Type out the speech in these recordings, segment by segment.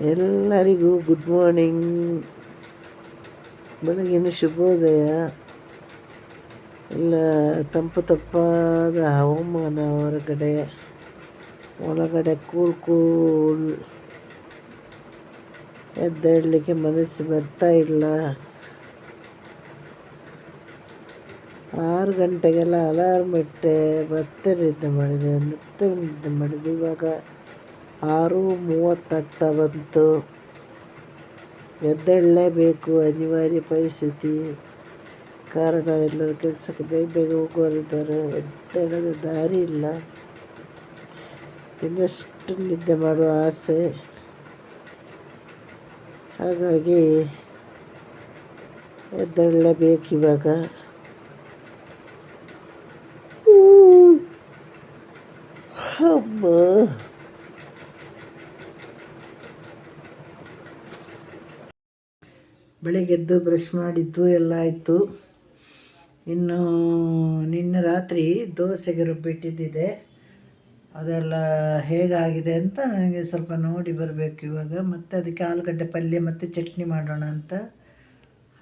ಎಲ್ಲರಿಗೂ good morning ಬೆಳಗಿನ ಶುಭೋದಯ. ಎಲ್ಲ ತಂಪು ತಪ್ಪಾದ ಹವಾಮಾನ ಹೊರಗಡೆ, ಒಳಗಡೆ ಕೂಲ್ ಕೂಲ್. ಎದ್ದೇಳಲಿಕ್ಕೆ ಮನಸ್ಸು ಬರ್ತಾ ಇಲ್ಲ. ಆರು ಗಂಟೆಗೆಲ್ಲ ಅಲಾರ್ಮ್ ಇಟ್ಟೆ, ಮತ್ತೆ ಮಾಡಿದೆ ನಿದ್ದೆ ಮಾಡಿದೆ ಇವಾಗ. ಆರು ಮೂವತ್ತಾಗ್ತಾ ಬಂತು ಎದ್ದೇಳಲೇಬೇಕು, ಅನಿವಾರ್ಯ ಪರಿಸ್ಥಿತಿ ಕಾರಣ. ಎಲ್ಲರೂ ಕೆಲಸಕ್ಕೆ ಬೇಗ ಬೇಗ ಹೋಗೋರಿದ್ದಾರೆ ಎದ್ದೇಳೋದು ದಾರಿ ಇಲ್ಲ. ಇನ್ನಷ್ಟು ನಿದ್ದೆ ಮಾಡುವ ಆಸೆ. ಹಾಗಾಗಿ ಎದ್ದೇಳಲೇಬೇಕು ಇವಾಗ ಅಮ್ಮ ಬೆಳಿಗ್ಗೆದ್ದು ಬ್ರಷ್ ಮಾಡಿದ್ದು ಎಲ್ಲ ಆಯಿತು. ಇನ್ನು ನಿನ್ನೆ ರಾತ್ರಿ ದೋಸೆಗೆ ರುಬ್ಬಿಟ್ಟಿದ್ದಿದೆ ಅದೆಲ್ಲ ಹೇಗಾಗಿದೆ ಅಂತ ನನಗೆ ಸ್ವಲ್ಪ ನೋಡಿ ಬರಬೇಕು ಇವಾಗ. ಮತ್ತು ಅದಕ್ಕೆ ಆಲೂಗಡ್ಡೆ ಪಲ್ಯ ಮತ್ತು ಚಟ್ನಿ ಮಾಡೋಣ ಅಂತ.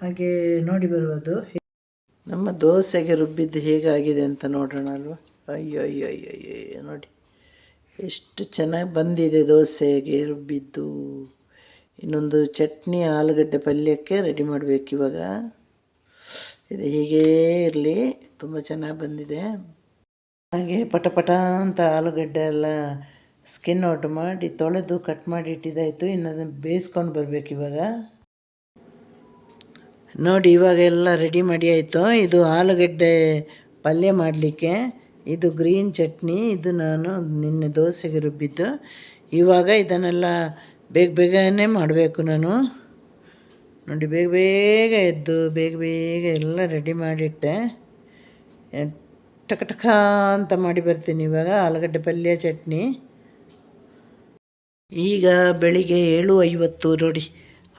ಹಾಗೆ ನೋಡಿ ಬರುವುದು. ನಮ್ಮ ದೋಸೆಗೆ ರುಬ್ಬಿದ್ದು ಹೇಗಾಗಿದೆ ಅಂತ ನೋಡೋಣ ಅಲ್ವಾ? ಅಯ್ಯೋ ಅಯ್ಯೋ ಅಯ್ಯೋ ಅಯ್ಯೋ ನೋಡಿ ಎಷ್ಟು ಚೆನ್ನಾಗಿ ಬಂದಿದೆ ದೋಸೆಗೆ ರುಬ್ಬಿದ್ದು ಇನ್ನೊಂದು ಚಟ್ನಿ ಆಲೂಗಡ್ಡೆ ಪಲ್ಯಕ್ಕೆ ರೆಡಿ ಮಾಡಬೇಕು ಇವಾಗ. ಇದು ಹೀಗೇ ಇರಲಿ, ತುಂಬ ಚೆನ್ನಾಗಿ ಬಂದಿದೆ. ಹಾಗೆ ಪಟ ಪಟ ಅಂತ ಆಲೂಗಡ್ಡೆ ಎಲ್ಲ ಸ್ಕಿನ್ ಔಟ್ ಮಾಡಿ, ತೊಳೆದು ಕಟ್ ಮಾಡಿ ಇಟ್ಟಿದ್ದಾಯಿತು ಇನ್ನು ಅದನ್ನು ಬೇಯಿಸ್ಕೊಂಡು ಬರಬೇಕು ಇವಾಗ. ನೋಡಿ, ಇವಾಗ ಎಲ್ಲ ರೆಡಿ ಮಾಡಿ ಆಯಿತು. ಇದು ಆಲೂಗಡ್ಡೆ ಪಲ್ಯ ಮಾಡಲಿಕ್ಕೆ. ಇದು ಗ್ರೀನ್ ಚಟ್ನಿ. ಇದು ನಾನು ನಿನ್ನೆ ದೋಸೆಗೆ ರುಬ್ಬಿದ್ದು. ಇವಾಗ ಇದನ್ನೆಲ್ಲ ಬೇಗ ಬೇಗನೆ ಮಾಡಬೇಕು ನಾನು. ನೋಡಿ, ಬೇಗ ಬೇಗ ಎದ್ದು, ಬೇಗ ಬೇಗ ಎಲ್ಲ ರೆಡಿ ಮಾಡಿಟ್ಟೆ. ಟಕ ಟಕ ಅಂತ ಮಾಡಿ ಬರ್ತೀನಿ ಇವಾಗ, ಆಲೂಗಡ್ಡೆ ಪಲ್ಯ, ಚಟ್ನಿ. ಈಗ ಬೆಳಿಗ್ಗೆ ಏಳು ಐವತ್ತು ನೋಡಿ,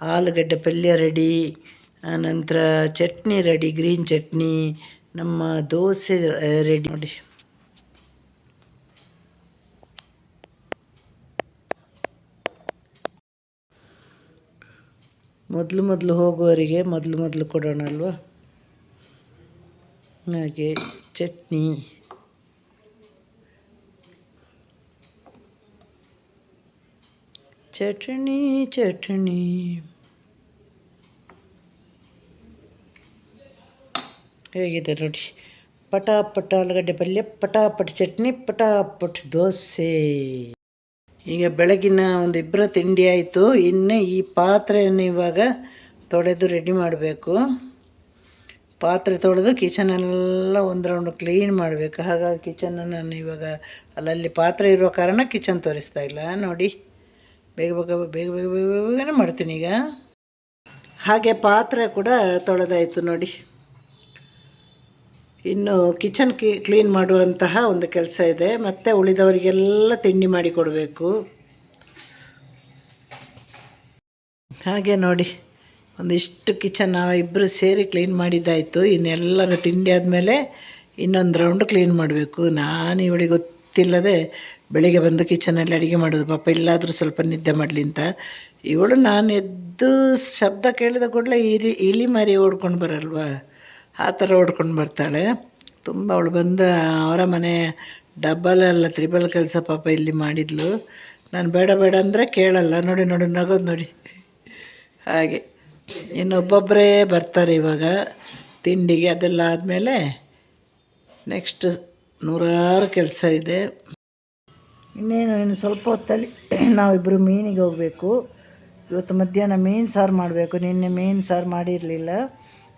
ಆಲೂಗಡ್ಡೆ ಪಲ್ಯ ರೆಡಿ ಆನಂತರ ಚಟ್ನಿ ರೆಡಿ ಗ್ರೀನ್ ಚಟ್ನಿ, ನಮ್ಮ ದೋಸೆ ರೆಡಿ ನೋಡಿ. ಮೊದಲು ಮೊದಲು ಹೋಗುವವರಿಗೆ ಮೊದಲು ಮೊದಲು ಕೊಡೋಣ ಅಲ್ವಾ ಹಾಗೆ ಚಟ್ನಿ. ಚಟ್ನಿ ಚಟ್ನಿ. ಹೇಗಿದೆ ನೋಡಿ. ಪಟಾಪಟ್ ಆಲೂಗಡ್ಡೆ ಪಲ್ಯ, ಪಟಾಪಟ್ ಚಟ್ನಿ, ಪಟಾಪಟ್ ದೋಸೆ. ಈಗ ಬೆಳಗಿನ ಒಂದು ಇಬ್ಬರ ತಿಂಡಿ ಆಯಿತು. ಇನ್ನು ಈ ಪಾತ್ರೆಯನ್ನು ಇವಾಗ ತೊಳೆದು ರೆಡಿ ಮಾಡಬೇಕು. ಪಾತ್ರೆ ತೊಳೆದು ಕಿಚನೆಲ್ಲ ಒಂದು ರೌಂಡ್ ಕ್ಲೀನ್ ಮಾಡಬೇಕು. ಹಾಗಾಗಿ ಕಿಚನನ್ನು ನಾನು ಇವಾಗ ಅಲ್ಲಲ್ಲಿ ಪಾತ್ರೆ ಇರೋ ಕಾರಣ ಕಿಚನ್ ತೋರಿಸ್ತಾ ಇಲ್ಲ. ನೋಡಿ, ಬೇಗ ಬೇಗ ಬೇಗ ಬೇಗ ಬೇಗ ಬೇಗನೆ ಮಾಡ್ತೀನಿ ಈಗ. ಹಾಗೆ ಪಾತ್ರೆ ಕೂಡ ತೊಳೆದಾಯಿತು ನೋಡಿ. ಇನ್ನು ಕಿಚನ್ ಕಿ, ಕ್ಲೀನ್ ಮಾಡುವಂತಹ ಒಂದು ಕೆಲಸ ಇದೆ. ಮತ್ತು ಉಳಿದವರಿಗೆಲ್ಲ ತಿಂಡಿ ಮಾಡಿ ಕೊಡಬೇಕು. ಹಾಗೆ ನೋಡಿ, ಒಂದಿಷ್ಟು ಕಿಚನ್ ಇಬ್ಬರು ಸೇರಿ ಕ್ಲೀನ್ ಮಾಡಿದ್ದಾಯಿತು. ಇನ್ನೆಲ್ಲರ ತಿಂಡಿ ಆದಮೇಲೆ ಇನ್ನೊಂದು ರೌಂಡ್ ಕ್ಲೀನ್ ಮಾಡಬೇಕು. ನಾನು ಇವಳಿಗೆ ಗೊತ್ತಿಲ್ಲದೆ ಬೆಳಿಗ್ಗೆ ಬಂದು ಕಿಚನಲ್ಲಿ ಅಡುಗೆ ಮಾಡೋದು. ಪಾಪ ಇಲ್ಲಾದರೂ ಸ್ವಲ್ಪ ನಿದ್ದೆ ಮಾಡಲಿ ಅಂತ. ಇವಳು ನಾನು ಎದ್ದು ಶಬ್ದ ಕೇಳಿದ ಕೂಡಲೇ ಇಲಿ ಇಲಿ ಮರಿ ಓಡ್ಕೊಂಡು ಬರಲ್ವಾ? ಆ ಥರ ಹೊಡ್ಕೊಂಡು ಬರ್ತಾಳೆ. ತುಂಬ ಅವಳು ಬಂದ ಅವರ ಮನೆ ಡಬ್ಬಲ್ ಅಲ್ಲ ತ್ರಿಬಲ್ ಕೆಲಸ ಪಾಪ ಇಲ್ಲಿ ಮಾಡಿದ್ಲು. ನಾನು ಬೇಡ ಬೇಡ ಅಂದರೆ ಕೇಳಲ್ಲ. ನೋಡಿ ನೋಡಿ, ನಗೋದು ನೋಡಿ. ಹಾಗೆ. ಇನ್ನೊಬ್ಬೊಬ್ಬರೇ ಬರ್ತಾರೆ ಇವಾಗ. ತಿಂಡಿಗೆ ಅದೆಲ್ಲ ಆದಮೇಲೆ ನೆಕ್ಸ್ಟ್ ನೂರಾರು ಕೆಲಸ ಇದೆ. ಇನ್ನೇನು, ಇನ್ನು ಸ್ವಲ್ಪ ಹೊತ್ತಲ್ಲಿ ನಾವಿಬ್ಬರು ಮೀನಿಗೆ ಹೋಗಬೇಕು. ಇವತ್ತು ಮಧ್ಯಾಹ್ನ ಮೀನು ಸಾರು ಮಾಡಬೇಕು. ನಿನ್ನೆ ಮೀನು ಸಾರು ಮಾಡಿರಲಿಲ್ಲ.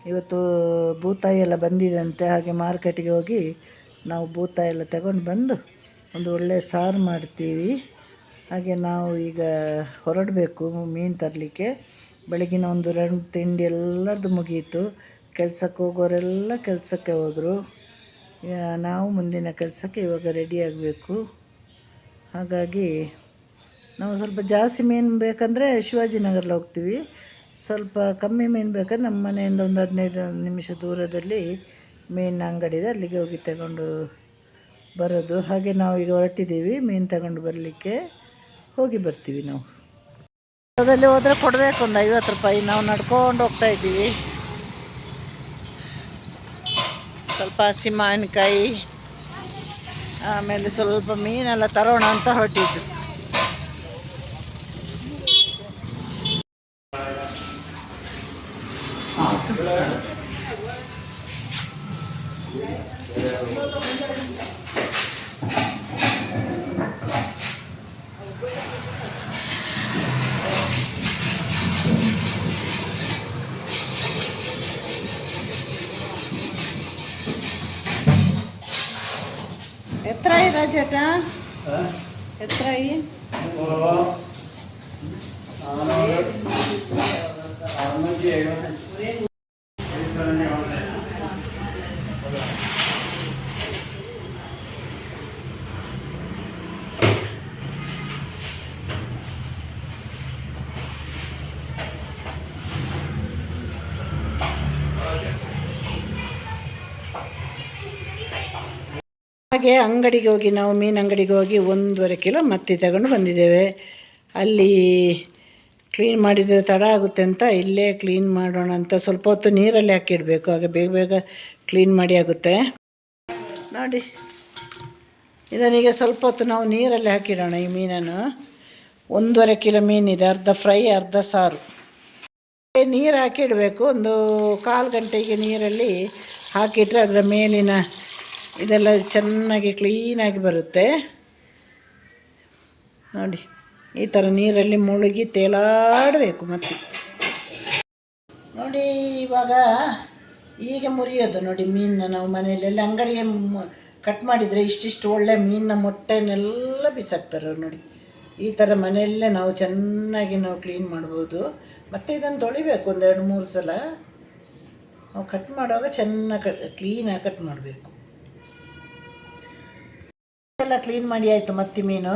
ಇವತ್ತು ಬೂತಾಯಿ ಎಲ್ಲ ಬಂದಿದಂತೆ, ಹಾಗೆ ಮಾರ್ಕೆಟಿಗೆ ಹೋಗಿ ನಾವು ಬೂತಾಯಿ ಎಲ್ಲ ತಗೊಂಡು ಬಂದು ಒಂದು ಒಳ್ಳೆಯ ಸಾರು ಮಾಡ್ತೀವಿ. ಹಾಗೆ ನಾವು ಈಗ ಹೊರಡಬೇಕು ಮೀನು ತರಲಿಕ್ಕೆ. ಬೆಳಗಿನ ಒಂದು ರನ್ ತಿಂಡಿ ಎಲ್ಲದು ಮುಗೀತು. ಕೆಲಸಕ್ಕೆ ಹೋಗೋರೆಲ್ಲ ಕೆಲಸಕ್ಕೆ ಹೋದರು. ನಾವು ಮುಂದಿನ ಕೆಲಸಕ್ಕೆ ಇವಾಗ ರೆಡಿ ಆಗಬೇಕು. ಹಾಗಾಗಿ ನಾವು ಸ್ವಲ್ಪ ಜಾಸ್ತಿ ಮೀನು ಬೇಕಂದರೆ ಶಿವಾಜಿನಗರಲ್ಲಿ ಹೋಗ್ತೀವಿ. ಸ್ವಲ್ಪ ಕಮ್ಮಿ ಮೀನು ಬೇಕಾದ್ರೆ ನಮ್ಮ ಮನೆಯಿಂದ ಒಂದು ಹದಿನೈದು ನಿಮಿಷ ದೂರದಲ್ಲಿ ಮೀನಿನ ಅಂಗಡಿ ಇದೆ ಅಲ್ಲಿಗೆ ಹೋಗಿ ತಗೊಂಡು ಬರೋದು. ಹಾಗೆ ನಾವು ಈಗ ಹೊರಟಿದ್ದೀವಿ. ಮೀನು ತಗೊಂಡು ಬರಲಿಕ್ಕೆ ಹೋಗಿ ಬರ್ತೀವಿ ನಾವು. ಅದರಲ್ಲಿ ಹೋದರೆ ಕೊಡಬೇಕು ಒಂದು ಐವತ್ತು ರೂಪಾಯಿ. ನಾವು ನಡ್ಕೊಂಡು ಹೋಗ್ತಾ ಇದ್ದೀವಿ. ಸ್ವಲ್ಪ ಹಸಿ ಹಸಿಮಾವಿನಕಾಯಿ ಆಮೇಲೆ ಸ್ವಲ್ಪ ಮೀನೆಲ್ಲ ತರೋಣ ಅಂತ ಹೊರಟಿದ್ದು. എത്രയായി രാജേട്ടാ എത്രയായി ഒരേ ಹಾಗೆ ಅಂಗಡಿಗೆ ಹೋಗಿ, ನಾವು ಮೀನು ಅಂಗಡಿಗೆ ಹೋಗಿ ಒಂದೂವರೆ ಕಿಲೋ ಮತ್ತೆ ತಗೊಂಡು ಬಂದಿದ್ದೇವೆ. ಅಲ್ಲಿ ಕ್ಲೀನ್ ಮಾಡಿದರೆ ತಡ ಆಗುತ್ತೆ ಅಂತ, ಇಲ್ಲೇ ಕ್ಲೀನ್ ಮಾಡೋಣ ಅಂತ ಸ್ವಲ್ಪ ಹೊತ್ತು ನೀರಲ್ಲಿ ಹಾಕಿಡಬೇಕು ಆಗ ಬೇಗ ಬೇಗ ಕ್ಲೀನ್ ಮಾಡಿ ಆಗುತ್ತೆ. ನೋಡಿ, ಇದನ್ನೀಗ ಸ್ವಲ್ಪ ಹೊತ್ತು ನಾವು ನೀರಲ್ಲಿ ಹಾಕಿಡೋಣ ಈ ಮೀನನ್ನು. ಒಂದೂವರೆ ಕಿಲೋ ಮೀನಿದೆ ಅರ್ಧ ಫ್ರೈ, ಅರ್ಧ ಸಾರು. ನೀರು ಹಾಕಿಡಬೇಕು ಒಂದು ಕಾಲು ಗಂಟೆಗೆ ನೀರಲ್ಲಿ ಹಾಕಿಟ್ರೆ ಅದರ ಮೇಲಿನ ಇದೆಲ್ಲ ಚೆನ್ನಾಗಿ ಕ್ಲೀನಾಗಿ ಬರುತ್ತೆ. ನೋಡಿ, ಈ ಥರ ನೀರಲ್ಲಿ ಮುಳುಗಿ ತೇಲಾಡಬೇಕು ಮತ್ತೆ. ನೋಡಿ, ಇವಾಗ ಈಗ ಮುರಿಯೋದು. ನೋಡಿ, ಮೀನನ್ನ ನಾವು ಮನೆಯಲ್ಲೆಲ್ಲ ಅಂಗಡಿಗೆ ಕಟ್ ಮಾಡಿದರೆ ಇಷ್ಟಿಷ್ಟು ಒಳ್ಳೆ ಮೀನಿನ ಮೊಟ್ಟೆನೆಲ್ಲ ಬಿಸಾಕ್ತಾರೆ ನೋಡಿ. ಈ ಥರ ಮನೆಯಲ್ಲೇ ನಾವು ಚೆನ್ನಾಗಿ ನಾವು ಕ್ಲೀನ್ ಮಾಡ್ಬೋದು. ಮತ್ತು ಇದನ್ನು ತೊಳಿಬೇಕು ಒಂದೆರಡು ಮೂರು ಸಲ. ನಾವು ಕಟ್ ಮಾಡುವಾಗ ಚೆನ್ನಾಗಿ ಕಟ್ ಕ್ಲೀನಾಗಿ ಕಟ್ ಮಾಡಬೇಕು. ಎಲ್ಲ ಕ್ಲೀನ್ ಮಾಡಿ ಆಯಿತು ಮತ್ತಿ ಮೀನು.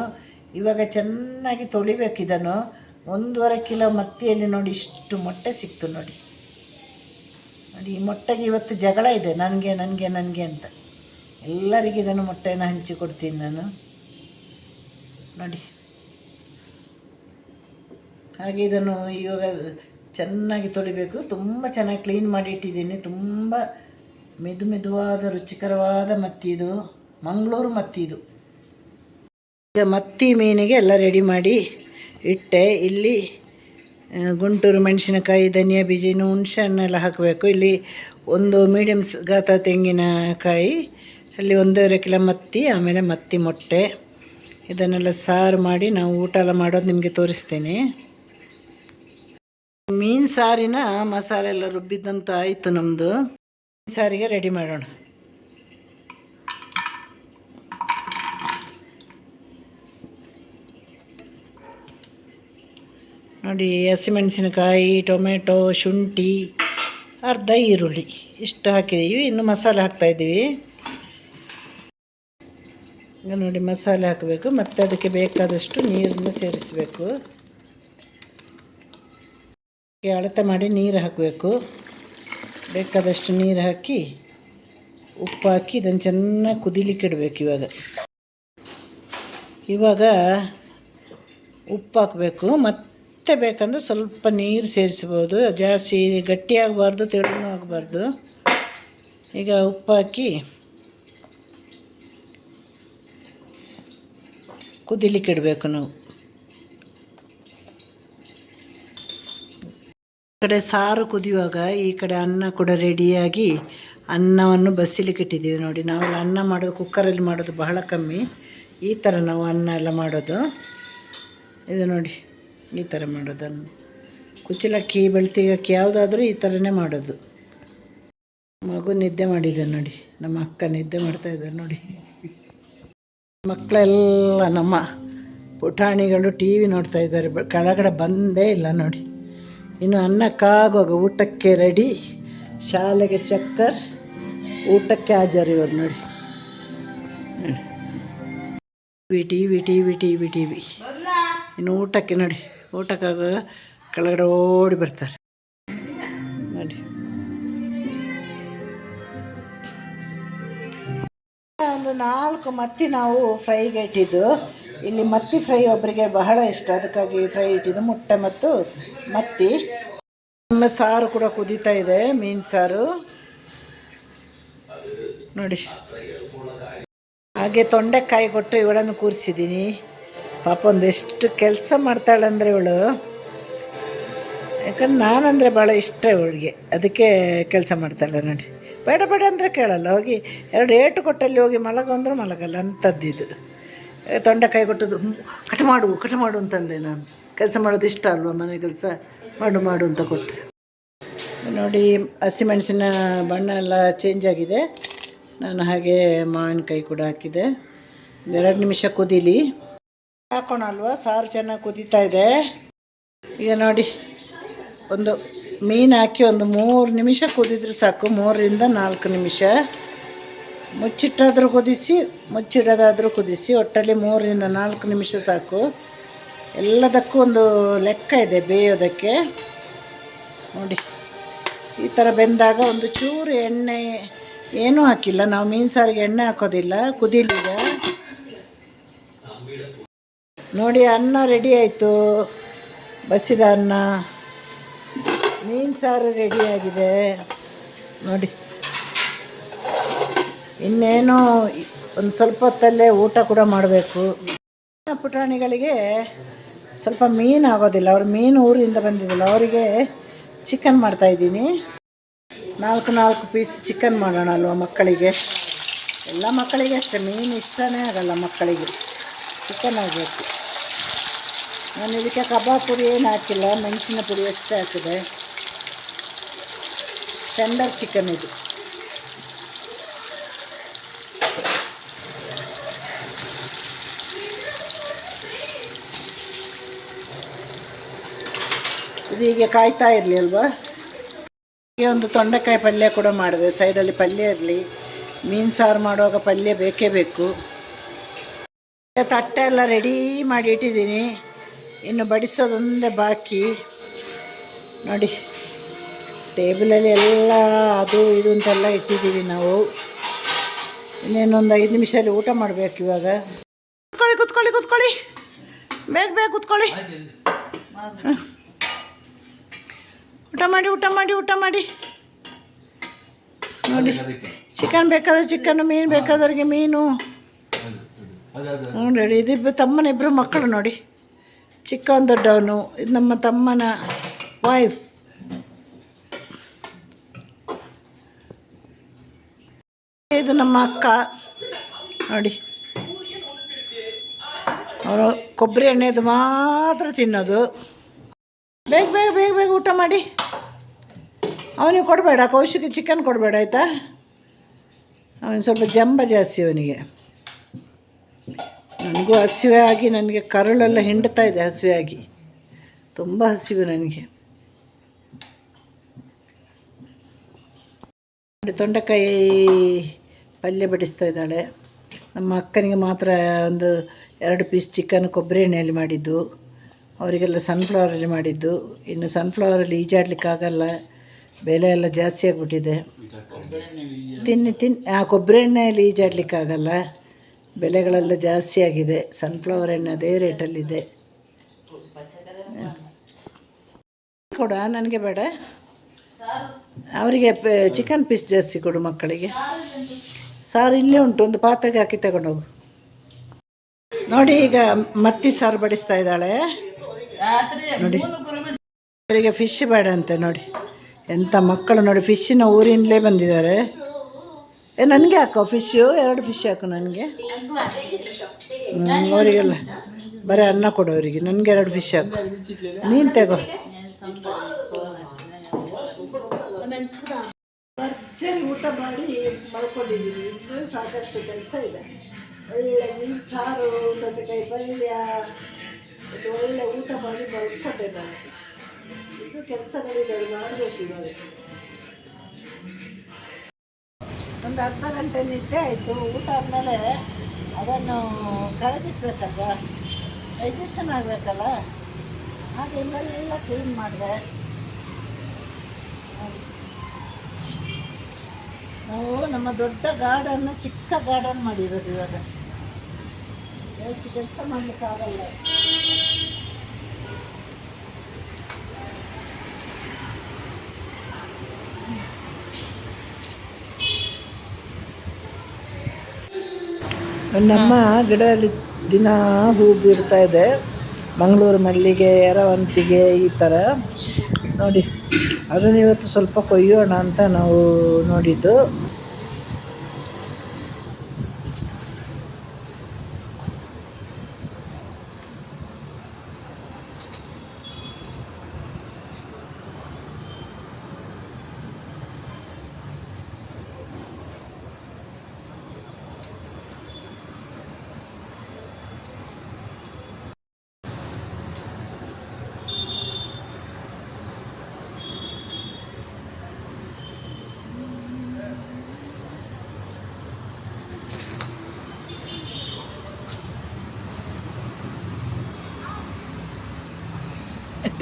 ಇವಾಗ ಚೆನ್ನಾಗಿ ತೊಳಿಬೇಕು ಇದನ್ನು. ಒಂದೂವರೆ ಕಿಲೋ ಮತ್ತಿಯಲ್ಲಿ ನೋಡಿ ಇಷ್ಟು ಮೊಟ್ಟೆ ಸಿಕ್ತು ನೋಡಿ. ನೋಡಿ, ಈ ಮೊಟ್ಟೆಗೆ ಇವತ್ತು ಜಗಳ ಇದೆ. ನನಗೆ ನನಗೆ ನನಗೆ ಅಂತ. ಎಲ್ಲರಿಗೂ ಇದನ್ನು ಮೊಟ್ಟೆನ ಹಂಚಿಕೊಡ್ತೀನಿ ನಾನು. ನೋಡಿ. ಹಾಗೆ ಇದನ್ನು ಇವಾಗ ಚೆನ್ನಾಗಿ ತೊಳಿಬೇಕು. ತುಂಬ ಚೆನ್ನಾಗಿ ಕ್ಲೀನ್ ಮಾಡಿ ಇಟ್ಟಿದ್ದೀನಿ. ತುಂಬ ಮೆದು ಮೆದುವಾದ, ರುಚಿಕರವಾದ ಮತ್ತಿ ಇದು. ಮಂಗಳೂರು ಮತ್ತಿ ಇದು. ಈಗ ಮತ್ತಿ ಮೀನಿಗೆ ಎಲ್ಲ ರೆಡಿ ಮಾಡಿ ಇಟ್ಟೆ. ಇಲ್ಲಿ ಗುಂಟೂರು ಮೆಣಸಿನಕಾಯಿ, ಧನಿಯಾ ಬೀಜ, ಇನ್ನು ಹುಣಸೆ ಹಣ್ಣೆಲ್ಲ ಹಾಕಬೇಕು. ಇಲ್ಲಿ ಒಂದು ಮೀಡಿಯಮ್ ಗಾತ ತೆಂಗಿನಕಾಯಿ, ಅಲ್ಲಿ ಒಂದೂವರೆ ಕಿಲೋ ಮತ್ತಿ, ಆಮೇಲೆ ಮತ್ತಿ ಮೊಟ್ಟೆ. ಇದನ್ನೆಲ್ಲ ಸಾರು ಮಾಡಿ ನಾವು ಊಟ ಎಲ್ಲ ಮಾಡೋದು ನಿಮಗೆ ತೋರಿಸ್ತೀನಿ. ಮೀನು ಸಾರಿನ ಮಸಾಲೆ ಎಲ್ಲ ರುಬ್ಬಿದ್ದಂತ ಆಯಿತು ನಮ್ಮದು ಸಾರಿಗೆ ರೆಡಿ ಮಾಡೋಣ. ನೋಡಿ, ಹಸಿಮೆಣಸಿನಕಾಯಿ, ಟೊಮೆಟೊ, ಶುಂಠಿ, ಅರ್ಧ ಈರುಳ್ಳಿ. ಇಷ್ಟು ಹಾಕಿದ್ದೀವಿ ಇನ್ನು ಮಸಾಲೆ ಹಾಕ್ತಾಯಿದ್ದೀವಿ ಈಗ ನೋಡಿ, ಮಸಾಲೆ ಹಾಕಬೇಕು. ಮತ್ತು ಅದಕ್ಕೆ ಬೇಕಾದಷ್ಟು ನೀರನ್ನು ಸೇರಿಸಬೇಕು. ಅಳತೆ ಮಾಡಿ ನೀರು ಹಾಕಬೇಕು. ಬೇಕಾದಷ್ಟು ನೀರು ಹಾಕಿ, ಉಪ್ಪು ಹಾಕಿ ಇದನ್ನು ಚೆನ್ನಾಗಿ ಕುದಿಲಿಕ್ಕೆ ಇಡಬೇಕು ಇವಾಗ. ಇವಾಗ ಉಪ್ಪು ಹಾಕಬೇಕು. ಮತ್ತೆ ಬೇಕಂದ್ರೆ ಸ್ವಲ್ಪ ನೀರು ಸೇರಿಸ್ಬೋದು. ಜಾಸ್ತಿ ಗಟ್ಟಿಯಾಗಬಾರ್ದು, ತೆಳುನೂ ಆಗಬಾರ್ದು. ಈಗ ಉಪ್ಪು ಹಾಕಿ ಕುದಿಲಿಕ್ಕೆ ಇಡಬೇಕು ನಾವು. ಕಡೆ ಸಾರು ಕುದಿಯುವಾಗ ಈ ಕಡೆ ಅನ್ನ ಕೂಡ ರೆಡಿಯಾಗಿ ಅನ್ನವನ್ನು ಬಸಿಲಿಕ್ಕೆ ಇಟ್ಟಿದ್ದೀವಿ ನೋಡಿ. ನಾವೆಲ್ಲ ಅನ್ನ ಮಾಡೋದು, ಕುಕ್ಕರಲ್ಲಿ ಮಾಡೋದು ಬಹಳ ಕಮ್ಮಿ. ಈ ಥರ ನಾವು ಅನ್ನ ಎಲ್ಲ ಮಾಡೋದು. ಇದು ನೋಡಿ. ಈ ಥರ ಮಾಡೋದನ್ನು. ಕುಚ್ಚಲಕ್ಕಿ ಬೆಳ್ತಿಗೆ ಅಕ್ಕಿ ಯಾವುದಾದ್ರೂ ಈ ಥರನೇ ಮಾಡೋದು. ಮಗು ನಿದ್ದೆ ಮಾಡಿದೆ ನೋಡಿ. ನಮ್ಮ ಅಕ್ಕ ನಿದ್ದೆ ಮಾಡ್ತಾ ಇದ್ದಾರೆ ನೋಡಿ. ಮಕ್ಕಳೆಲ್ಲ ನಮ್ಮ ಪುಟಾಣಿಗಳು ಟಿ ವಿ ನೋಡ್ತಾ ಇದ್ದಾರೆ. ಕೆಳಗಡೆ ಬಂದೇ ಇಲ್ಲ ನೋಡಿ. ಇನ್ನು ಅನ್ನಕ್ಕಾಗುವಾಗ ಊಟಕ್ಕೆ ರೆಡಿ. ಶಾಲೆಗೆ ಚಕ್ಕರ್ ಊಟಕ್ಕೆ ಹಾಜರು ಇವರು ನೋಡಿ. T V T V T V T V ಇನ್ನು ಊಟಕ್ಕೆ ನೋಡಿ. ಊಟಕ್ಕಾಗುವಾಗ ಕೆಳಗಡೆ ಓಡಿ ಬರ್ತಾರೆ. ನೋಡಿ. ಒಂದು ನಾಲ್ಕು ಮತ್ತಿ ನಾವು ಫ್ರೈಗೆ ಇಟ್ಟಿದ್ದು. ಇಲ್ಲಿ ಮತ್ತಿ ಫ್ರೈ ಒಬ್ಬರಿಗೆ ಬಹಳ ಇಷ್ಟ. ಅದಕ್ಕಾಗಿ ಫ್ರೈ ಇಟ್ಟಿದ್ದು ಮೊಟ್ಟೆ ಮತ್ತು ಮತ್ತಿ. ನಮ್ಮ ಸಾರು ಕೂಡ ಕುದೀತಾ ಇದೆ, ಮೀನು ಸಾರು. ನೋಡಿ. ಹಾಗೆ ತೊಂಡೆಕಾಯಿ ಕೊಟ್ಟು ಇವಳನ್ನು ಕೂರಿಸಿದ್ದೀನಿ. ಪಾಪ ಒಂದೆಷ್ಟು ಕೆಲಸ ಮಾಡ್ತಾಳಂದರೆ ಇವಳು. ಯಾಕಂದ್ರೆ ನಾನಂದರೆ ಭಾಳ ಇಷ್ಟ ಇವಳಿಗೆ. ಅದಕ್ಕೆ ಕೆಲಸ ಮಾಡ್ತಾಳೆ ನೋಡಿ. ಬೇಡ ಬೇಡ ಅಂದರೆ ಕೇಳಲ್ಲ. ಹೋಗಿ ಎರಡು ಏಟು ಕೊಟ್ಟಲ್ಲಿ ಹೋಗಿ ಮಲಗು ಅಂದ್ರೆ ಮಲಗಲ್ಲ. ಅಂಥದ್ದಿದು ತೊಂಡೆ ಕೈ ಕೊಟ್ಟದ್ದು ಕಟ್ ಮಾಡು ಕಟ್ ಮಾಡು ಅಂತಂದೆ ನಾನು. ಕೆಲಸ ಮಾಡೋದು ಇಷ್ಟ ಅಲ್ವಾ? ಮನೆ ಕೆಲಸ ಮಾಡು ಮಾಡು ಅಂತ ಕೊಟ್ಟೆ. ನೋಡಿ ಹಸಿಮೆಣಸಿನ ಬಣ್ಣ ಎಲ್ಲ ಚೇಂಜ್ ಆಗಿದೆ. ನಾನು ಹಾಗೆ ಮಾವಿನಕಾಯಿ ಕೂಡ ಹಾಕಿದೆ. ಎರಡು ನಿಮಿಷ ಕುದೀಲಿ. ಹಾಕೋಣ ಅಲ್ವಾ ಸಾರು ಚೆನ್ನಾಗಿ ಕುದೀತಾ ಇದೆ. ಈಗ ನೋಡಿ, ಒಂದು ಮೀನು ಹಾಕಿ ಒಂದು ಮೂರು ನಿಮಿಷ ಕುದಿದ್ರೆ ಸಾಕು. ಮೂರರಿಂದ ನಾಲ್ಕು ನಿಮಿಷ. ಮುಚ್ಚಿಟ್ಟಾದರೂ ಕುದಿಸಿ, ಮುಚ್ಚಿಡೋದಾದರೂ ಕುದಿಸಿ, ಒಟ್ಟಲ್ಲಿ ಮೂರರಿಂದ ನಾಲ್ಕು ನಿಮಿಷ ಸಾಕು. ಎಲ್ಲದಕ್ಕೂ ಒಂದು ಲೆಕ್ಕ ಇದೆ ಬೇಯೋದಕ್ಕೆ. ನೋಡಿ, ಈ ಥರ ಬೆಂದಾಗ ಒಂದು ಚೂರು ಎಣ್ಣೆ, ಏನೂ ಹಾಕಿಲ್ಲ. ನಾವು ಮೀನು ಸಾರಿಗೆ ಎಣ್ಣೆ ಹಾಕೋದಿಲ್ಲ ಕುದೀಲಿಗ ನೋಡಿ, ಅನ್ನ ರೆಡಿ ಆಯಿತು. ಬಸಿದ ಅನ್ನ. ಮೀನು ಸಾರು ರೆಡಿಯಾಗಿದೆ ನೋಡಿ. ಇನ್ನೇನು, ಒಂದು ಸ್ವಲ್ಪ ಹೊತ್ತಲ್ಲೇ ಊಟ ಕೂಡ ಮಾಡಬೇಕು. ಪುಟಾಣಿಗಳಿಗೆ ಸ್ವಲ್ಪ ಮೀನು ಆಗೋದಿಲ್ಲ. ಅವ್ರು ಮೀನು ಊರಿಂದ ಬಂದಿದ್ದಿಲ್ಲ. ಅವರಿಗೆ ಚಿಕನ್ ಮಾಡ್ತಾಯಿದ್ದೀನಿ ನಾಲ್ಕು ನಾಲ್ಕು ಪೀಸ್ ಚಿಕನ್ ಮಾಡೋಣ ಅಲ್ವಾ ಮಕ್ಕಳಿಗೆ? ಎಲ್ಲ ಮಕ್ಕಳಿಗೆ ಅಷ್ಟೇ. ಮೀನು ಇಷ್ಟನೇ ಆಗಲ್ಲ ಮಕ್ಕಳಿಗೆ. ಚಿಕನ್ ಆಗಬೇಕು. ನಾನು ಇದಕ್ಕೆ ಕಬಾಬ್ ಪುಡಿ ಏನು ಹಾಕಿಲ್ಲ, ಮೆಣಸಿನ ಪುಡಿ ಅಷ್ಟೇ ಹಾಕಿದೆ. ಟೆಂಡರ್ ಚಿಕನ್ ಇದು. ಇದು ಹೀಗೆ ಕಾಯ್ತಾ ಇರಲಿ ಅಲ್ವಾ? ಹೀಗೆ ಒಂದು ತೊಂಡೆಕಾಯಿ ಪಲ್ಯ ಕೂಡ ಮಾಡಿದೆ. ಸೈಡಲ್ಲಿ ಪಲ್ಯ ಇರಲಿ. ಮೀನು ಸಾರು ಮಾಡುವಾಗ ಪಲ್ಯ ಬೇಕೇ ಬೇಕು. ತಟ್ಟೆ ಎಲ್ಲ ರೆಡಿ ಮಾಡಿ ಇಟ್ಟಿದ್ದೀನಿ. ಇನ್ನು ಬಡಿಸೋದೊಂದೇ ಬಾಕಿ. ನೋಡಿ ಟೇಬಲಲ್ಲಿ ಎಲ್ಲ ಅದು ಇದು ಅಂತೆಲ್ಲ ಇಟ್ಟಿದ್ದೀವಿ ನಾವು. ಇನ್ನೇನೊಂದು ಐದು ನಿಮಿಷದಲ್ಲಿ ಊಟ ಮಾಡಬೇಕು ಇವಾಗ. ಕುತ್ಕೊಳ್ಳಿ ಕುತ್ಕೊಳ್ಳಿ ಕುತ್ಕೊಳ್ಳಿ. ಬೇಗ ಬೇಗ ಕುತ್ಕೊಳ್ಳಿ. ಊಟ ಮಾಡಿ ಊಟ ಮಾಡಿ ಊಟ ಮಾಡಿ. ನೋಡಿ ಚಿಕನ್ ಬೇಕಾದ್ರೆ ಚಿಕನ್ ಮೀನು ಬೇಕಾದವ್ರಿಗೆ ಮೀನು. ಹ್ಞೂ ನೋಡಿ ಇದು ತಮ್ಮನ ಇಬ್ಬರು ಮಕ್ಕಳು ನೋಡಿ. ಚಿಕ್ಕವನ್ ದೊಡ್ಡವನು ಇದು ನಮ್ಮ ತಮ್ಮನ ವೈಫ್ ಇದು ನಮ್ಮ ಅಕ್ಕ. ನೋಡಿ. ಅವರು ಕೊಬ್ಬರಿ ಎಣ್ಣೆದು ಮಾತ್ರ ತಿನ್ನೋದು. ಬೇಗ ಬೇಗ ಬೇಗ ಬೇಗ ಊಟ ಮಾಡಿ. ಅವನಿಗೆ ಕೊಡಬೇಡ, ಕೌಶಿಕ ಚಿಕನ್ ಕೊಡಬೇಡ, ಆಯಿತಾ? ಅವನು ಸ್ವಲ್ಪ ಜಂಬ ಜಾಸ್ತಿ ಅವನಿಗೆ. ನನಗೂ ಹಸಿವೆ ಆಗಿ ನನಗೆ ಕರುಳೆಲ್ಲ ಹಿಂಡ್ತಾ ಇದೆ ಹಸಿವೆ ಆಗಿ. ತುಂಬ ಹಸಿವು ನನಗೆ. ತೊಂಡೆಕಾಯಿ ಪಲ್ಯ ಬಡಿಸ್ತಾ ಇದ್ದಾಳೆ. ನಮ್ಮ ಅಕ್ಕನಿಗೆ ಮಾತ್ರ ಒಂದು ಎರಡು ಪೀಸ್ ಚಿಕನ್ ಕೊಬ್ಬರಿ ಎಣ್ಣೆಯಲ್ಲಿ ಮಾಡಿದ್ದು. ಅವರಿಗೆಲ್ಲ ಸನ್ಫ್ಲವರಲ್ಲಿ ಮಾಡಿದ್ದು. ಇನ್ನು ಸನ್ಫ್ಲವರಲ್ಲಿ ಈಜಾಡ್ಲಿಕ್ಕಾಗಲ್ಲ ಬೆಲೆ ಎಲ್ಲ ಜಾಸ್ತಿ ಆಗಿಬಿಟ್ಟಿದೆ. ತಿನ್ನಿ ತಿನ್ ಆ ಕೊಬ್ಬರಿ ಎಣ್ಣೆಯಲ್ಲಿ ಈಜಾಡ್ಲಿಕ್ಕಾಗಲ್ಲ ಬೆಲೆಗಳೆಲ್ಲ ಜಾಸ್ತಿ ಆಗಿದೆ. ಸನ್ಫ್ಲವರ್ ಎಣ್ಣೆ ಅದೇ ರೇಟಲ್ಲಿದೆ. ಕೊಡ ನನಗೆ ಬೇಡ. ಅವರಿಗೆ ಚಿಕನ್ ಪೀಸ್ ಜಾಸ್ತಿ ಕೊಡು ಮಕ್ಕಳಿಗೆ. ಸಾರು ಇಲ್ಲೇ ಉಂಟು, ಒಂದು ಪಾತ್ರೆಗೆ ಹಾಕಿ ತಗೊಂಡೋಗು. ನೋಡಿ, ಈಗ ಮತ್ತಿ ಸಾರು ಬಡಿಸ್ತಾ ಇದ್ದಾಳೆ. ನೋಡಿ. ಅವರಿಗೆ ಫಿಶ್ ಬೇಡ ಅಂತೆ ನೋಡಿ. ಎಂಥ ಮಕ್ಕಳು ನೋಡಿ ಫಿಶ್ಶಿನ ಊರಿಂದಲೇ ಬಂದಿದ್ದಾರೆ. ಏ, ನನಗೆ ಹಾಕೋ ಫಿಶ್ಶು ಎರಡು ಫಿಶ್ ಹಾಕು ನನಗೆ. ಅವರಿಗೆಲ್ಲ. ಬರೀ ಅನ್ನ ಕೊಡು ಅವರಿಗೆ ನನಗೆ ಎರಡು ಫಿಶ್ ಹಾಕು. ನೀನು ತಗೋ. ಭರ್ಜರಿ ಊಟ ಮಾಡಿ ಮಲ್ಕೊಂಡಿದ್ದೀವಿ ಇನ್ನೂ ಸಾಕಷ್ಟು ಕೆಲಸ ಇದೆ. ಒಳ್ಳೆ ಮೀನು ಸಾರು, ತೊಂಡೆಕಾಯಿ ಪಲ್ಯ ಒಳ್ಳೆ ಊಟ ಮಾಡಿ ಮಲ್ಕೊಂಡೆ ನಾನು. ಇನ್ನೂ ಕೆಲಸಗಳಿದೆ ಮಾಡಬೇಕು ಇವಾಗ. ಒಂದು ಅರ್ಧ ಗಂಟೆ ನಿದ್ದೆ ಆಯಿತು. ಊಟ ಆದಮೇಲೆ ಅದನ್ನು ಕರಗಿಸ್ಬೇಕಲ್ವ? ಡೈಜೆಷನ್ ಆಗಬೇಕಲ್ಲ? ಹಾಗೆ ಇಲ್ಲೆಲ್ಲ ಕ್ಲೀನ್ ಮಾಡಿದೆ. ನಾವು ನಮ್ಮ ದೊಡ್ಡ ಗಾರ್ಡನ್ನ ಚಿಕ್ಕ ಗಾರ್ಡನ್ ಮಾಡಿರೋದು ಇವಾಗ. ಜಾಸ್ತಿ ಕೆಲಸ ಮಾಡಲಿಕ್ಕಾಗಲ್ಲ ನಮ್ಮ ಗಿಡದಲ್ಲಿ ದಿನ ಹೂ ಬಿಡ್ತಾ ಇದೆ. ಮಂಗಳೂರು ಮಲ್ಲಿಗೆ ಎರವಂತಿಗೆ ಈ ಥರ ನೋಡಿ, ಅದನ್ನು ಇವತ್ತು ಸ್ವಲ್ಪ ಕೊಯ್ಯೋಣ ಅಂತ ನಾವು ನೋಡಿದ್ದು.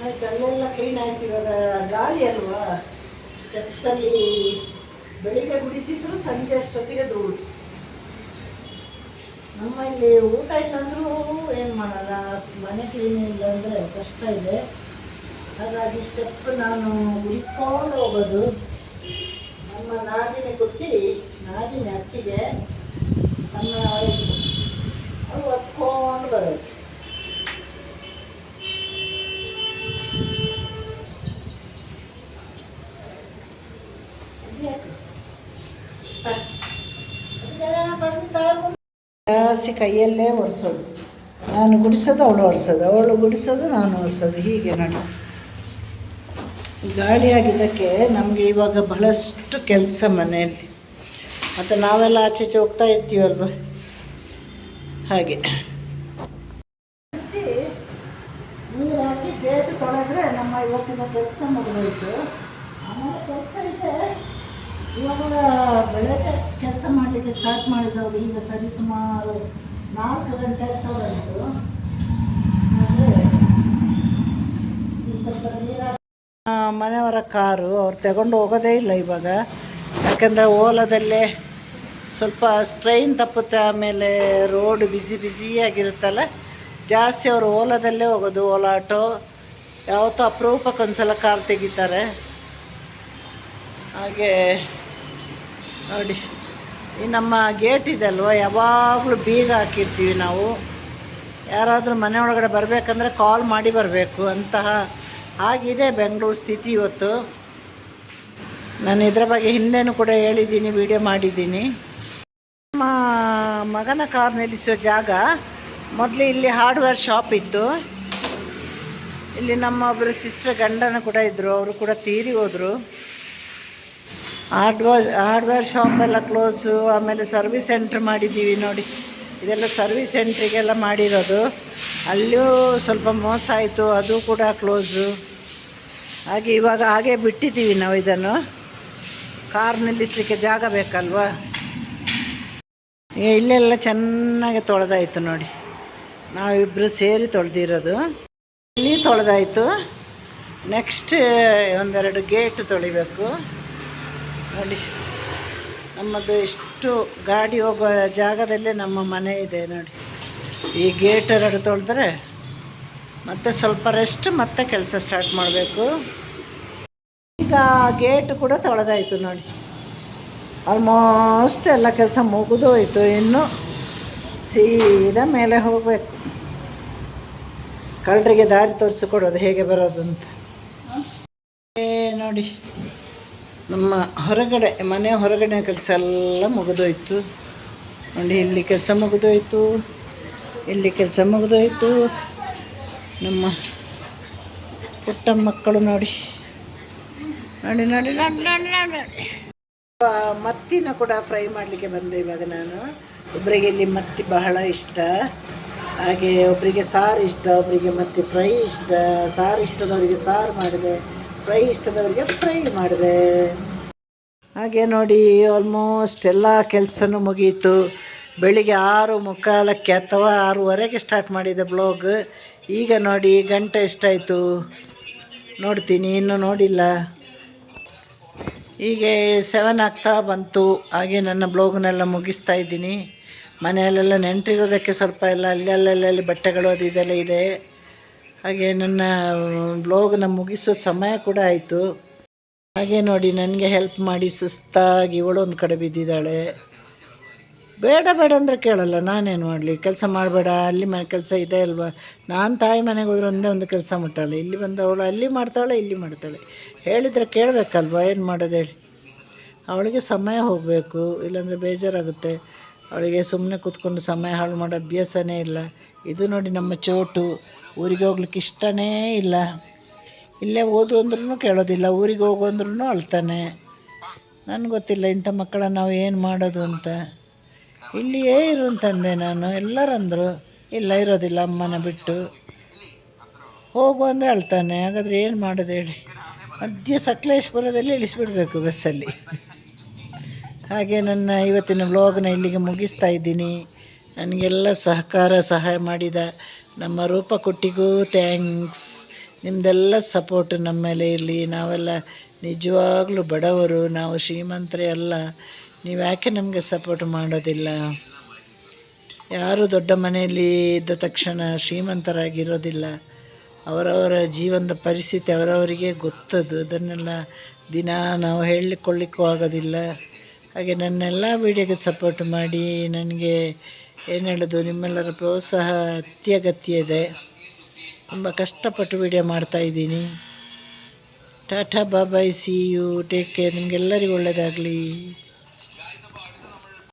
ಆಯ್ತು ಅಲ್ಲೆಲ್ಲ ಕ್ಲೀನ್ ಆಯ್ತು ಇವಾಗ ಗಾಳಿ ಅಲ್ವಾ ಸ್ಟೆಪ್ಸಲ್ಲಿ ಬೆಳಿಗ್ಗೆ ಗುಡಿಸಿದ್ರು, ಸಂಜೆ ಅಷ್ಟೊತ್ತಿಗೆ ನಮ್ಮ ಇಲ್ಲಿ ಊಟ ಇಲ್ಲಂದ್ರೂ ಏನು ಮಾಡಲ್ಲ, ಮನೆ ಕ್ಲೀನ್ ಇಲ್ಲ ಅಂದರೆ ಕಷ್ಟ ಇದೆ. ಹಾಗಾಗಿ ಸ್ಟೆಪ್ ನಾನು ಗುಡಿಸ್ಕೊಂಡು ಹೋಗೋದು. ನಮ್ಮ ನಾದಿನಿ ಕೊಟ್ಟು ನಾದಿನಿ ಅತ್ತಿಗೆ ನಮ್ಮ ಅವರು ಹೊಸ್ಕೊಂಡು ಬರೋದು. ಜಾಸ್ತಿ ಕೈಯಲ್ಲೇ ಒರೆಸೋದು. ನಾನು ಗುಡಿಸೋದು, ಅವಳು ಒರೆಸೋದು. ಅವಳು ಗುಡಿಸೋದು, ನಾನು ಒರೆಸೋದು. ಹೀಗೆ ನೋಡಿ ಗಾಳಿಯಾಗಿದ್ದಕ್ಕೆ ನಮಗೆ ಇವಾಗ ಬಹಳಷ್ಟು ಕೆಲಸ ಮನೆಯಲ್ಲಿ. ಮತ್ತು ನಾವೆಲ್ಲ ಆಚೆ ಹೋಗ್ತಾ ಇರ್ತೀವಲ್ವ? ಹಾಗೆ ನೀರು ಹಾಕಿ ಗೇಟ್ ತೊಳೆದ್ರೆ ನಮ್ಮ ಇವತ್ತಿನ ಕೆಲಸ ಮುಗಿದೋಯ್ತು ಆಮೇಲೆ ಕೆಲಸ ಇದೆ ಇವಾಗ ಬೆಳಗ್ಗೆ ಕೆಲಸ ಮಾಡಲಿಕ್ಕೆ ಸ್ಟಾರ್ಟ್ ಮಾಡಿದವರು ಈಗ ಸರಿ ಸುಮಾರು ನಾಲ್ಕು ಗಂಟೆ ಆಗ್ತಾ ಬಂತು ಮನೆಯವರ ಕಾರು ಅವ್ರು ತಗೊಂಡು ಹೋಗೋದೇ ಇಲ್ಲ ಇವಾಗ. ಯಾಕಂದರೆ ಓಲಾದಲ್ಲೇ ಸ್ವಲ್ಪ ಸ್ಟ್ರೈನ್ ತಪ್ಪುತ್ತೆ, ಆಮೇಲೆ ರೋಡ್ ಬಿಸಿ ಬ್ಯುಸಿಯಾಗಿರುತ್ತಲ್ಲ ಜಾಸ್ತಿ ಅವರು ಓಲಾದಲ್ಲೇ ಹೋಗೋದು, ಓಲಾ ಆಟೋ. ಯಾವತ್ತೂ ಅಪರೂಪಕ್ಕೆ ಒಂದ್ಸಲ ಕಾರ್ ತೆಗಿತಾರೆ. ಹಾಗೆ ನೋಡಿ. ಈ ನಮ್ಮ ಗೇಟ್ ಇದೆ ಅಲ್ವ? ಯಾವಾಗಲೂ ಬೀಗ ಹಾಕಿರ್ತೀವಿ ನಾವು. ಯಾರಾದರೂ ಮನೆ ಒಳಗಡೆ ಬರಬೇಕಂದ್ರೆ ಕಾಲ್ ಮಾಡಿ ಬರಬೇಕು ಅಂತಹ ಆಗಿದೆ ಬೆಂಗಳೂರು ಸ್ಥಿತಿ ಇವತ್ತು. ನಾನು ಇದರ ಬಗ್ಗೆ ಹಿಂದೆನೂ ಕೂಡ ಹೇಳಿದ್ದೀನಿ ವಿಡಿಯೋ ಮಾಡಿದ್ದೀನಿ. ನಮ್ಮ ಮಗನ ಕಾರ್ ನಿಲ್ಲಿಸೋ ಜಾಗ ಮೊದಲು ಇಲ್ಲಿ ಹಾರ್ಡ್ವೇರ್ ಶಾಪ್ ಇತ್ತು. ಇಲ್ಲಿ ನಮ್ಮ ಒಬ್ಬರು ಸಿಸ್ಟರ್ ಗಂಡನ ಕೂಡ ಇದ್ದರು ಅವರು ಕೂಡ ತೀರಿ ಹೋದರು. ಹಾರ್ಡ್ವೇರ್ ಹಾರ್ಡ್ವೇರ್ ಶಾಪ್ ಎಲ್ಲ ಕ್ಲೋಸು ಆಮೇಲೆ ಸರ್ವಿಸ್ ಸೆಂಟ್ರ್ ಮಾಡಿದ್ದೀವಿ ನೋಡಿ. ಇದೆಲ್ಲ ಸರ್ವಿಸ್ ಸೆಂಟ್ರಿಗೆಲ್ಲ ಮಾಡಿರೋದು. ಅಲ್ಲಿಯೂ ಸ್ವಲ್ಪ ಮೋಸ ಆಯಿತು, ಅದು ಕೂಡ ಕ್ಲೋಸು ಹಾಗೆ ಇವಾಗ ಹಾಗೆ ಬಿಟ್ಟಿದ್ದೀವಿ ನಾವು ಇದನ್ನು. ಕಾರ್ ನಿಲ್ಲಿಸಲಿಕ್ಕೆ ಜಾಗ ಬೇಕಲ್ವಾ? ಇಲ್ಲೆಲ್ಲ ಚೆನ್ನಾಗಿ ತೊಳೆದಾಯ್ತು ನೋಡಿ. ನಾವಿಬ್ಬರು ಸೇರಿ ತೊಳೆದಿರೋದು. ಇಲ್ಲಿ ತೊಳೆದಾಯಿತು. ನೆಕ್ಸ್ಟ್ ಒಂದೆರಡು ಗೇಟ್ ತೊಳಿಬೇಕು. ನೋಡಿ ನಮ್ಮದು ಎಷ್ಟು ಗಾಡಿ ಹೋಗೋ ಜಾಗದಲ್ಲೇ ನಮ್ಮ ಮನೆ ಇದೆ ನೋಡಿ. ಈ ಗೇಟ್ ಎರಡು ತೊಳೆದ್ರೆ ಮತ್ತೆ ಸ್ವಲ್ಪ ರೆಸ್ಟ್ ಮತ್ತೆ ಕೆಲಸ ಸ್ಟಾರ್ಟ್ ಮಾಡಬೇಕು. ಈಗ ಗೇಟ್ ಕೂಡ ತೊಳೆದಾಯಿತು ನೋಡಿ. ಆಲ್ಮೋಸ್ಟ್ ಎಲ್ಲ ಕೆಲಸ ಮುಗಿದು ಇನ್ನು ಸೀದಾ ಮೇಲೆ ಹೋಗಬೇಕು. ಕಳ್ಳರಿಗೆ ದಾರಿ ತೋರಿಸಿಕೊಡೋದು ಹೇಗೆ ಬರೋದು ಅಂತ ಏ, ನೋಡಿ. ನಮ್ಮ ಹೊರಗಡೆ, ಮನೆ ಹೊರಗಡೆ ಕೆಲಸ ಎಲ್ಲ ಮುಗಿದೋಯ್ತು. ನೋಡಿ, ಇಲ್ಲಿ ಕೆಲಸ ಮುಗಿದೋಯ್ತು. ಇಲ್ಲಿ ಕೆಲಸ ಮುಗಿದೋಯ್ತು. ನಮ್ಮ ಪುಟ್ಟ ಮಕ್ಕಳು ನೋಡಿ. ನೋಡಿ ನೋಡಿ ನೋಡಿ ಮತ್ತಿನ ಕೂಡ ಫ್ರೈ ಮಾಡಲಿಕ್ಕೆ ಬಂದೆ ಇವಾಗ ನಾನು. ಒಬ್ಬರಿಗೆ ಇಲ್ಲಿ ಮತ್ತಿ ಬಹಳ ಇಷ್ಟ. ಹಾಗೆ ಒಬ್ಬರಿಗೆ ಸಾರು ಇಷ್ಟ ಒಬ್ಬರಿಗೆ ಮತ್ತಿ ಫ್ರೈ ಇಷ್ಟ. ಸಾರು ಇಷ್ಟದವರಿಗೆ ಸಾರು ಮಾಡಿದೆ. ಫ್ರೈ ಇಷ್ಟದವರಿಗೆ ಫ್ರೈ ಮಾಡಿದೆ. ಹಾಗೆ ನೋಡಿ ಆಲ್ಮೋಸ್ಟ್ ಎಲ್ಲ ಕೆಲಸನೂ ಮುಗೀತು. ಬೆಳಿಗ್ಗೆ ಆರು ಮುಕ್ಕಾಲಕ್ಕೆ ಅಥವಾ ಆರೂವರೆಗೆ ಸ್ಟಾರ್ಟ್ ಮಾಡಿದೆ ಬ್ಲಾಗ್ ಈಗ ನೋಡಿ ಗಂಟೆ ಎಷ್ಟಾಯಿತು? ನೋಡ್ತೀನಿ, ಇನ್ನೂ ನೋಡಿಲ್ಲ. ಹೀಗೆ ಸೆವೆನ್ ಆಗ್ತಾ ಬಂತು. ಹಾಗೆ ನನ್ನ ಬ್ಲಾಗ್ನೆಲ್ಲ ಮುಗಿಸ್ತಾ ಇದ್ದೀನಿ. ಮನೆಯಲ್ಲೆಲ್ಲ ನೆಂಟಿರೋದಕ್ಕೆ ಸ್ವಲ್ಪ ಎಲ್ಲ, ಅಲ್ಲಲ್ಲಲ್ಲಿ ಬಟ್ಟೆಗಳು ಅದು ಇದೆಲ್ಲ ಇದೆ. ಹಾಗೆ ನನ್ನ ಬ್ಲೋಗ್ನ ಮುಗಿಸೋ ಸಮಯ ಕೂಡ ಆಯಿತು. ಹಾಗೆ ನೋಡಿ, ನನಗೆ ಹೆಲ್ಪ್ ಮಾಡಿ ಸುಸ್ತಾಗಿ ಇವಳು ಒಂದು ಕಡೆ ಬಿದ್ದಿದ್ದಾಳೆ. ಬೇಡ ಬೇಡ ಅಂದರೆ ಕೇಳಲ್ಲ, ನಾನೇನು ಮಾಡಲಿ? ಕೆಲಸ ಮಾಡಬೇಡ, ಅಲ್ಲಿ ಮನೆ ಕೆಲಸ ಇದೆ ಅಲ್ವಾ? ನಾನು ತಾಯಿ ಮನೆಗೆ ಹೋದ್ರೆ ಒಂದೇ ಒಂದು ಕೆಲಸ ಮುಟ್ಟಲ್ಲ ಇಲ್ಲಿ ಬಂದು ಅವಳು ಅಲ್ಲಿ ಮಾಡ್ತಾಳೆ, ಇಲ್ಲಿ ಮಾಡ್ತಾಳೆ. ಹೇಳಿದರೆ ಕೇಳಬೇಕಲ್ವಾ, ಏನು ಮಾಡೋದು ಹೇಳಿ? ಅವಳಿಗೆ ಸಮಯ ಹೋಗಬೇಕು, ಇಲ್ಲಾಂದರೆ ಬೇಜಾರಾಗುತ್ತೆ. ಅವಳಿಗೆ ಸುಮ್ಮನೆ ಕೂತ್ಕೊಂಡು ಸಮಯ ಹಾಳು ಮಾಡೋ ಅಭ್ಯಾಸನೇ ಇಲ್ಲ. ಇದು ನೋಡಿ ನಮ್ಮ ಚೋಟು. ಊರಿಗೆ ಹೋಗ್ಲಿಕ್ಕೆ ಇಷ್ಟನೇ ಇಲ್ಲ. ಇಲ್ಲೇ ಓದು ಅಂದ್ರೂ ಕೇಳೋದಿಲ್ಲ, ಊರಿಗೆ ಹೋಗು ಅಂದ್ರೂ ಅಳ್ತಾನೆ. ನನಗೆ ಗೊತ್ತಿಲ್ಲ ಇಂಥ ಮಕ್ಕಳನ್ನು ನಾವು ಏನು ಮಾಡೋದು ಅಂತ. ಇಲ್ಲಿಯೇ ಇರು ಅಂತಂದೆ ನಾನು, ಎಲ್ಲರಂದರು. ಇಲ್ಲ, ಇರೋದಿಲ್ಲ ಅಮ್ಮನ ಬಿಟ್ಟು. ಹೋಗು ಅಂದರೆ ಅಳ್ತಾನೆ, ಹಾಗಾದರೆ ಏನು ಮಾಡೋದು ಹೇಳಿ. ಮಧ್ಯ ಸಕಲೇಶ್ಪುರದಲ್ಲಿ ಇಳಿಸ್ಬಿಡ್ಬೇಕು ಬಸ್ಸಲ್ಲಿ. ಹಾಗೆ ನನ್ನ ಇವತ್ತಿನ ವ್ಲಾಗ್ನ ಇಲ್ಲಿಗೆ ಮುಗಿಸ್ತಾ ಇದ್ದೀನಿ. ನನಗೆಲ್ಲ ಸಹಕಾರ, ಸಹಾಯ ಮಾಡಿದ ನಮ್ಮ ರೂಪಕೊಟ್ಟಿಗೂ ಥ್ಯಾಂಕ್ಸ್ ನಿಮ್ಮದೆಲ್ಲ ಸಪೋರ್ಟ್ ನಮ್ಮ ಮೇಲೆ ಇರಲಿ ನಾವೆಲ್ಲ ನಿಜವಾಗ್ಲೂ ಬಡವರು, ನಾವು ಶ್ರೀಮಂತರೇ ಅಲ್ಲ. ನೀವು ಯಾಕೆ ನಮಗೆ ಸಪೋರ್ಟ್ ಮಾಡೋದಿಲ್ಲ? ಯಾರು ದೊಡ್ಡ ಮನೆಯಲ್ಲಿ ಇದ್ದ ತಕ್ಷಣ ಶ್ರೀಮಂತರಾಗಿರೋದಿಲ್ಲ. ಅವರವರ ಜೀವನದ ಪರಿಸ್ಥಿತಿ ಅವರವರಿಗೆ ಗೊತ್ತದು. ಅದನ್ನೆಲ್ಲ ದಿನ ನಾವು ಹೇಳಿಕೊಳ್ಳಿಕ್ಕೂ ಆಗೋದಿಲ್ಲ. ಹಾಗೆ ನನ್ನೆಲ್ಲ ವೀಡಿಯೋಗೆ ಸಪೋರ್ಟ್ ಮಾಡಿ, ನನಗೆ ಏನು ಹೇಳೋದು, ನಿಮ್ಮೆಲ್ಲರ ಪ್ರೋತ್ಸಾಹ ಅತ್ಯಗತ್ಯ ಇದೆ ತುಂಬ ಕಷ್ಟಪಟ್ಟು ವೀಡಿಯೋ ಮಾಡ್ತಾಯಿದ್ದೀನಿ tata bye-bye see you take care ನಿಮಗೆಲ್ಲರಿಗೂ ಒಳ್ಳೆಯದಾಗಲಿ